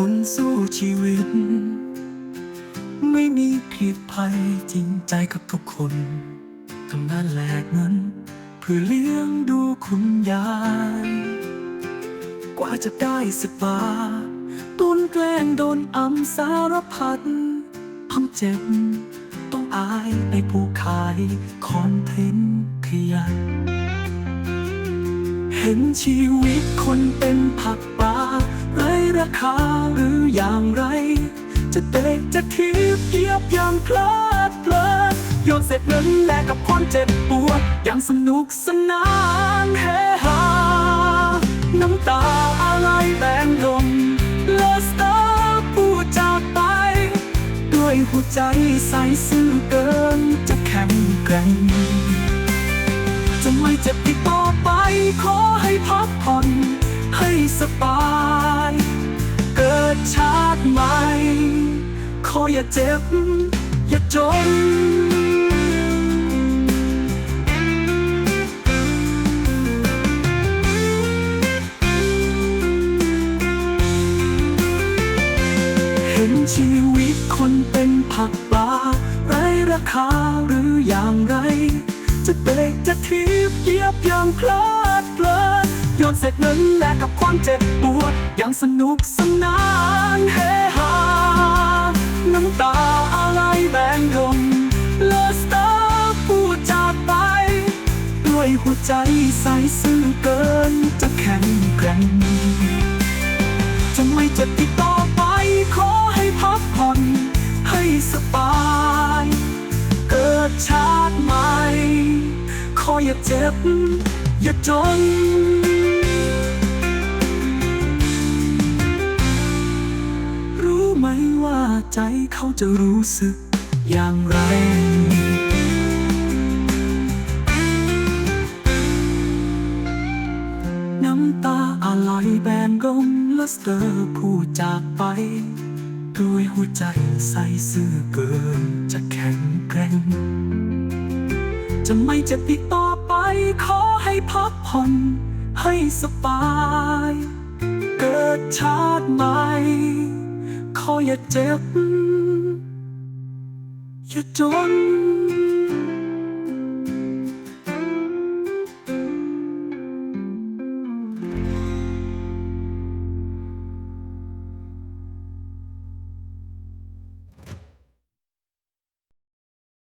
คนสู้ชีวิต ไม่มีผิดภัยจริงใจกับทุกคนทำงานแลกเงินเพื่อเลี้ยงดูคุณยาย กว่าจะได้สิบบาทตุนแกล้งโดนอำสารพัดทำเจ็บ ต้องอายไอ้ผู้ขายคอนเทนต์ขยันเห็นชีวิตคนเป็นผัก คาหรืออย่างไร จะเตะจะทีบเหยียบอย่างเพลิดเพลินโยนเสร็จเงินแลกกับคนเจ็บปวดอย่างสนุกสนานเฮฮาน้ำตาอะไรแบ่งลมเลสเตอร์พูดจากไป ด้วยหัวใจใสซื่อเกินจะแข็งแกร่ง ออย่าเจ็บ อย่าจน เห็นชีวิตคนเป็นผักปลาไรราคาหรืออย่างไร จะเตะจะทีบเยียบอย่างพลิดเพลินโยนเสร็จเงินแลกกับความเจ็บปวดอย่างสนุกสนานเฮ หัวใจใสซื่อเกินจะแข็งแกร่งจะไม่เจ็บอีกต่อไปขอให้พักผ่อนให้สบาย เกิดชาติใหม่ ขออย่าเจ็บ อย่าจน รู้ไหมว่าใจเขาจะรู้สึกอย่างไร น้ำตาอะไรแบนกลมและสเตอร์ผู้จากไป ด้วยหัวใจใสซื่อเกินจะแข็งแกร่ง จะไม่เจ็บอีกต่อไป ขอให้พักผ่อนให้สบาย เกิดชาติใหม่ ขออย่าเจ็บ อย่าจน